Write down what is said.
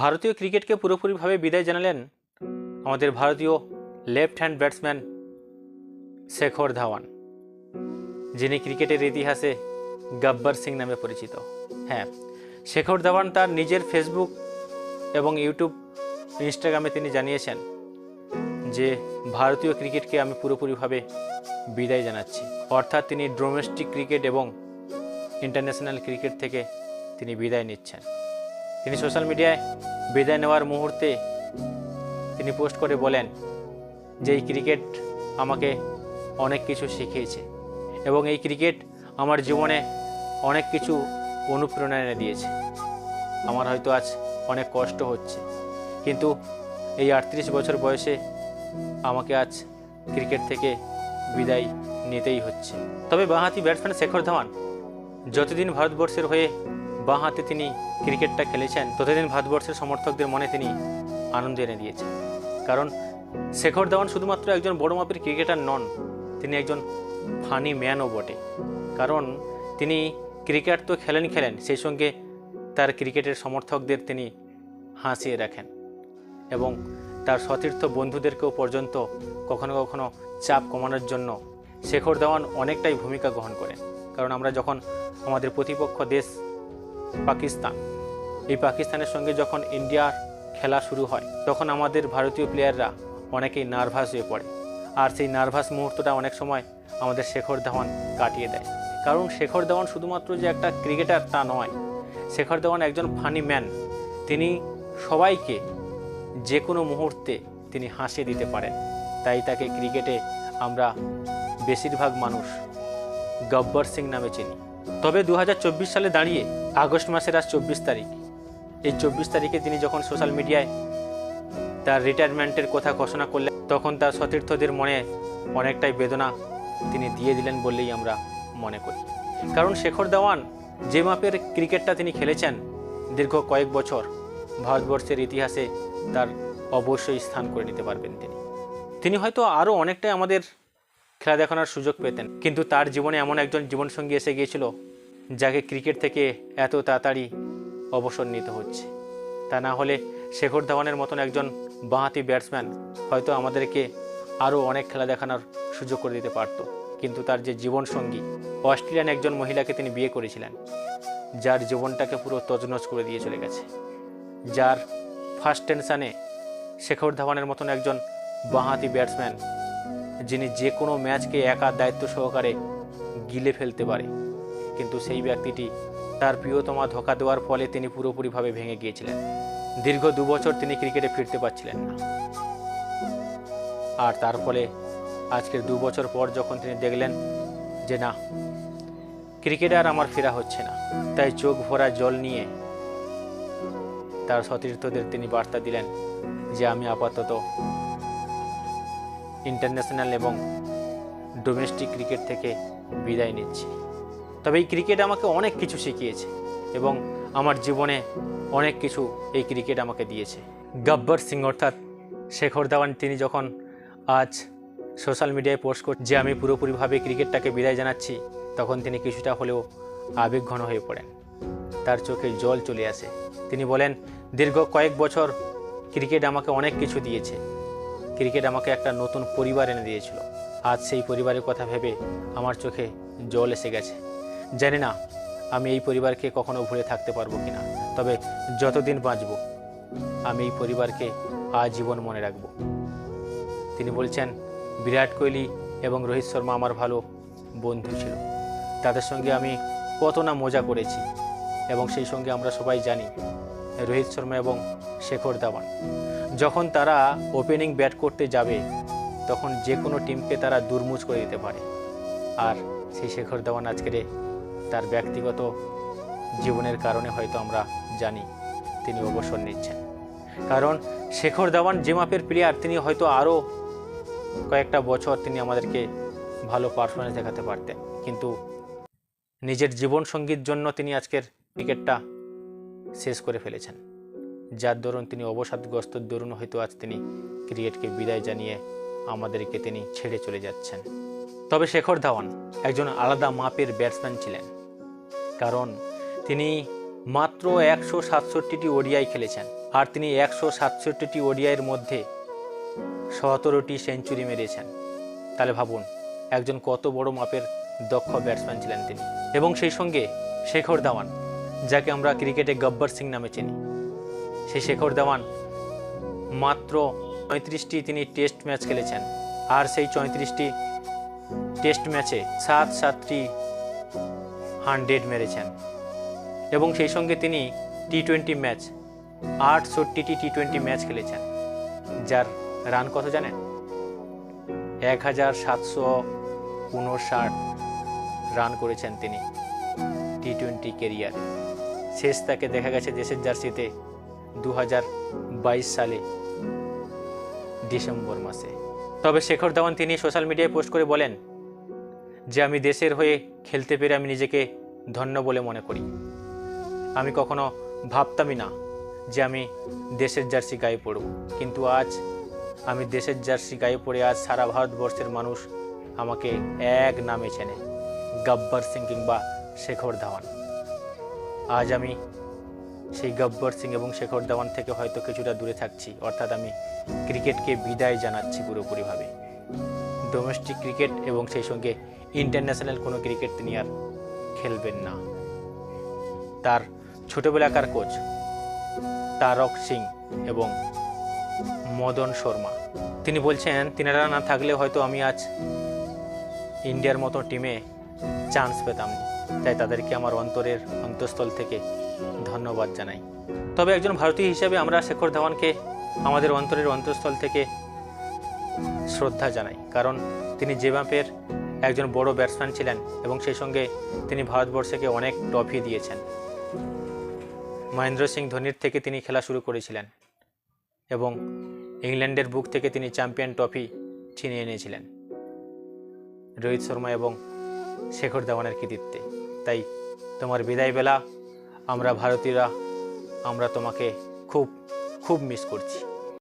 ভারতীয় ক্রিকেটকে পুরোপুরিভাবে বিদায় জানালেন আমাদের ভারতীয় left hand batsman Shikhar Dhawan, যিনি ক্রিকেটের ইতিহাসে গব্বর সিং নামে পরিচিত। হ্যাঁ শেখর ধাওয়ান তার নিজের ফেসবুক এবং ইউটিউব, ইনস্টাগ্রামে তিনি জানিয়েছেন যে, ভারতীয় ক্রিকেটকে আমি পুরোপুরিভাবে বিদায় জানাচ্ছি। অর্থাৎ তিনি ডোমেস্টিক ক্রিকেট এবং ইন্টারন্যাশনাল ক্রিকেট থেকে তিনি বিদায় নিচ্ছেন। তিনি সোশ্যাল মিডিয়ায় বিদায় নেওয়ার মুহূর্তে তিনি পোস্ট করে বলেন যে এই ক্রিকেট আমাকে অনেক কিছু শিখিয়েছে এবং এই ক্রিকেট আমার জীবনে অনেক কিছু অনুপ্রেরণা এনে দিয়েছে। আমার হয়তো আজ অনেক কষ্ট হচ্ছে, কিন্তু এই আটত্রিশ বছর বয়সে আমাকে আজ ক্রিকেট থেকে বিদায় নিতেই হচ্ছে। তবে বাঁহাতি ব্যাটসম্যান শেখর ধাওয়ান, যতদিন ভারতবর্ষের হয়ে বাঁ হাতে তিনি ক্রিকেটটা খেলেছেন, ততদিন ভারতবর্ষের সমর্থকদের মনে তিনি আনন্দ এনে দিয়েছেন। কারণ শেখর ধাওয়ান শুধুমাত্র একজন বড় মাপের ক্রিকেটার নন, তিনি একজন ফানি ম্যানও বটে। কারণ তিনি ক্রিকেট তো খেলেন খেলেন, সেই সঙ্গে তার ক্রিকেটের সমর্থকদের তিনি হাসিয়ে রাখেন এবং তার সতীর্থ বন্ধুদেরকেও পর্যন্ত কখনো কখনো চাপ কমানোর জন্য শেখর ধাওয়ান অনেকটাই ভূমিকা গ্রহণ করেন। কারণ আমরা যখন আমাদের প্রতিপক্ষ দেশ পাকিস্তান। এই পাকিস্তানের সঙ্গে যখন ইন্ডিয়ার খেলা শুরু হয়, তখন আমাদের ভারতীয় প্লেয়াররা অনেকেই নার্ভাস হয়ে পড়ে। আর সেই নার্ভাস মুহূর্তটা অনেক সময় আমাদের শেখর ধাওয়ান কাটিয়ে দেয়। কারণ শেখর ধাওয়ান শুধুমাত্র যে একটা ক্রিকেটার তা নয়, শেখর ধাওয়ান একজন ফানি ম্যান তিনি সবাইকে যে কোনো মুহূর্তে তিনি হাসিয়ে দিতে পারেন। তাই তাকে ক্রিকেটে আমরা বেশিরভাগ মানুষ গব্বর সিং নামে চিনি। তবে দু হাজার চব্বিশ সালে দাঁড়িয়ে আগস্ট মাসের আজ চব্বিশ তারিখ। এই চব্বিশ তারিখে তিনি যখন সোশ্যাল মিডিয়ায় তার রিটায়ারমেন্টের কথা ঘোষণা করলেন, তখন তার সতীর্থদের মনে অনেকটাই বেদনা তিনি দিয়ে দিলেন বললেই আমরা মনে করি। কারণ শেখর দেওয়ান যে মাপের ক্রিকেটটা তিনি খেলেছেন দীর্ঘ কয়েক বছর ভারতবর্ষের ইতিহাসে তার অবশ্যই স্থান করে নিতে পারবেন তিনি। তিনি হয়তো আরও অনেকটাই আমাদের খেলা দেখানোর সুযোগ পেতেন, কিন্তু তার জীবনে এমন একজন জীবনসঙ্গী এসে গিয়েছিল যাকে ক্রিকেট থেকে এত তাড়াতাড়ি অবসর নিতে হচ্ছে। তা না হলে শেখর ধাওয়ানের মতন একজন বাঁহাতি ব্যাটসম্যান হয়তো আমাদেরকে আরও অনেক খেলা দেখানোর সুযোগ করে দিতে পারত। কিন্তু তার যে জীবনসঙ্গী অস্ট্রেলিয়ান একজন মহিলাকে তিনি বিয়ে করেছিলেন, যার জীবনটাকে পুরো তজনজ করে দিয়ে চলে গেছে। যার ফার্স্ট টেনশানে শেখর ধাওয়ানের মতন একজন বাঁহাতি ব্যাটসম্যান, যিনি যে কোনো ম্যাচকে একা দায়িত্ব সহকারে গিলে ফেলতে পারে। কিন্তু সেই ব্যক্তিটি তার প্রিয়তমা ধোকা দেওয়ার ফলে তিনি পুরোপুরিভাবে ভেঙে গিয়েছিলেন। দীর্ঘ দু বছর তিনি ক্রিকেটে ফিরতে পারছিলেন না। আর তার ফলে আজকের দু বছর পর যখন তিনি দেখলেন যে না, ক্রিকেটে আর আমার ফেরা হচ্ছে না, তাই চোখ ভরা জল নিয়ে তার সতীর্থদের তিনি বার্তা দিলেন যে আমি আপাতত ইন্টারন্যাশনাল এবং ডোমেস্টিক ক্রিকেট থেকে বিদায় নিচ্ছি। তবে এই ক্রিকেট আমাকে অনেক কিছু শিখিয়েছে এবং আমার জীবনে অনেক কিছু এই ক্রিকেট আমাকে দিয়েছে। গব্বর সিং অর্থাৎ শেখর ধাওয়ান, তিনি যখন আজ সোশ্যাল মিডিয়ায় পোস্ট করছে যে আমি পুরোপুরিভাবে ক্রিকেটটাকে বিদায় জানাচ্ছি, তখন তিনি কিছুটা হলেও আবেগঘন হয়ে পড়েন। তার চোখে জল চলে আসে। তিনি বলেন, দীর্ঘ কয়েক বছর ক্রিকেট আমাকে অনেক কিছু দিয়েছে। ক্রিকেট আমাকে একটা নতুন পরিবার এনে দিয়েছিল। আজ সেই পরিবারের কথা ভেবে আমার চোখে জল এসে গেছে। জানি না আমি এই পরিবারকে কখনো ভুলে থাকতে পারব কিনা, তবে যতদিন বাঁচব, আমি এই পরিবারকে আজীবন মনে রাখব। তিনি বলছেন, বিরাট কোহলি এবং রোহিত শর্মা আমার ভালো বন্ধু ছিল। তাদের সঙ্গে আমি কত না মজা করেছি এবং সেই সঙ্গে আমরা সবাই জানি, রোহিত শর্মা এবং শেখর ধাওয়ান। যখন তারা ওপেনিং ব্যাট করতে যাবে, তখন যে কোনো টিমকে তারা দুর্মুজ করে দিতে পারে। আর সেই শেখর ধাওয়ান আজকের তার ব্যক্তিগত জীবনের কারণে হয়তো আমরা জানি তিনি অবসর নিচ্ছেন। কারণ শেখর ধাওয়ান যে মাপের প্লেয়ার তিনি হয়তো আরও কয়েকটা বছর তিনি আমাদেরকে ভালো পারফরমেন্স দেখাতে পারতেন। কিন্তু নিজের জীবন সঙ্গীর জন্য তিনি আজকের ক্রিকেটটা শেষ করে ফেলেছেন। যার দরুন তিনি অবসাদগ্রস্ত দরুন হয়তো আজ তিনি ক্রিকেটকে বিদায় জানিয়ে আমাদেরকে তিনি ছেড়ে চলে যাচ্ছেন। তবে শেখর ধাওয়ান একজন আলাদা মাপের ব্যাটসম্যান ছিলেন। কারণ তিনি মাত্র একশো সাতষট্টিটি ওডিআই খেলেছেন আর তিনি একশো সাতষট্টিটি ওডিআইয়ের মধ্যে সতেরোটি সেঞ্চুরি মেরেছেন। তাহলে ভাবুন, একজন কত বড় মাপের দক্ষ ব্যাটসম্যান ছিলেন তিনি। এবং সেই সঙ্গে শেখর ধাওয়ান, যাকে আমরা ক্রিকেটে গব্বর সিং নামে চিনি। সেই শেখর ধাওয়ান মাত্র পঁয়ত্রিশটি তিনি টেস্ট ম্যাচ খেলেছেন। আর সেই চৌত্রিশটি টেস্ট ম্যাচে সাত সাতটি হান্ড্রেড মেরেছেন। এবং সেই সঙ্গে তিনি টি টোয়েন্টি ম্যাচ, আটষট্টিটি টি টোয়েন্টি ম্যাচ খেলেছেন। যার রান কত জানেন? এক হাজার সাতশো উনষাট রান করেছেন তিনি টি টোয়েন্টি কেরিয়ার। শেষ তাকে দেখা গেছে দেশের জার্সিতে দু হাজার বাইশ সালে, ডিসেম্বর মাসে। তবে শেখর ধাওয়ান তিনি সোশ্যাল মিডিয়ায় পোস্ট করে বলেন যে আমি দেশের হয়ে খেলতে পেরে আমি নিজেকে ধন্য বলে মনে করি। আমি কখনো ভাবতামই না যে আমি দেশের জার্সি গায়ে পড়ব। কিন্তু আজ আমি দেশের জার্সি গায়ে পড়ে আজ সারা ভারতবর্ষের মানুষ আমাকে এক নামে চেনে, গব্বর সিং কিংবা শেখর ধাওয়ান। আজ আমি সেই গব্বর সিং এবং শেখর ধাওয়ান থেকে হয়তো কিছুটা দূরে থাকছি। অর্থাৎ আমি ক্রিকেটকে বিদায় জানাচ্ছি পুরোপুরিভাবে। ডোমেস্টিক ক্রিকেট এবং সেই সঙ্গে ইন্টারন্যাশনাল কোনো ক্রিকেট তিনি আর খেলবেন না। তার ছোটবেলাকার কোচ তারক সিং এবং মদন শর্মা। তিনি বলছেন, তিনারা না থাকলে হয়তো আমি আজ ইন্ডিয়ার মতো টিমে চান্স পেতাম তাই তাদেরকে আমার অন্তরের অন্তঃস্থল থেকে ধন্যবাদ জানাই। তবে একজন ভারতীয় হিসেবে আমরা শেখর ধাওয়ানকে আমাদের অন্তরের অন্তঃস্থল থেকে শ্রদ্ধা জানাই। কারণ তিনি যে মাপের একজন বড় ব্যাটসম্যান ছিলেন এবং সেই সঙ্গে তিনি ভারতবর্ষকে অনেক ট্রফি দিয়েছেন। মহেন্দ্র সিং ধোনির থেকে তিনি খেলা শুরু করেছিলেন এবং ইংল্যান্ডের বুক থেকে তিনি চ্যাম্পিয়ন ট্রফি ছিনিয়ে এনেছিলেন। রোহিত শর্মা এবং শেখর ধাওয়ানের কৃতিত্বে। তাই তোমার বিদায় বেলা, আমরা ভারতীয়রা, আমরা তোমাকে খুব খুব মিস করছি।